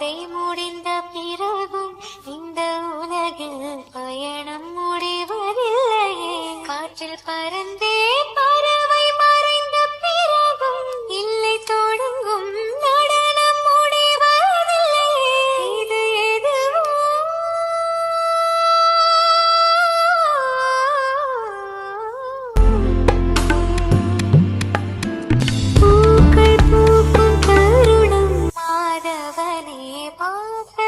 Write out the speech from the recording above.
கதை முடிந்த பிறகும் இந்த உலகில் பயணம் முடிவதில்லையே. காற்றில் பறந்தே பறவை Oh.